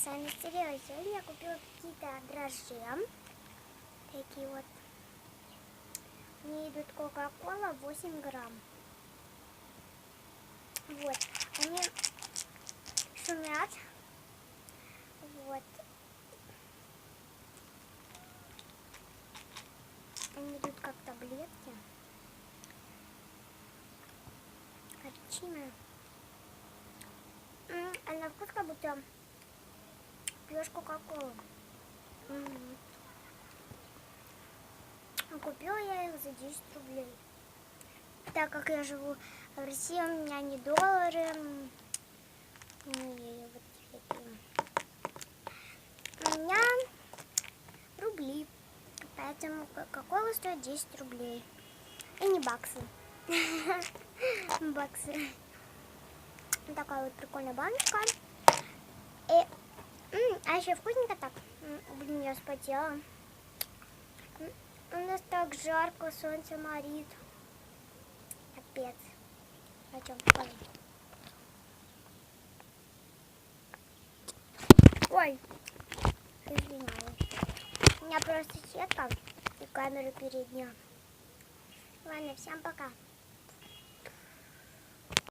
с вами Стерео. Сегодня я купила какие-то дрожжи. Такие вот. Мне идут Кока-Кола 8 грамм. Вот. Они шумят. Вот. Они идут как таблетки. Горчиная. Пьешь Кока-Колу. А Купила я их за 10 рублей. Так как я живу в России, у меня не доллары. У меня рубли. Поэтому Кока-Кола стоит 10 рублей. И не баксы. Баксы. Такая вот прикольная баночка. И, м, а еще вкусненько так. Блин, я спотела. У нас так жарко, солнце морит. Капец. Чем покажу. Ой, извиняюсь. У меня просто сетка и камера передняя. Ладно, всем пока.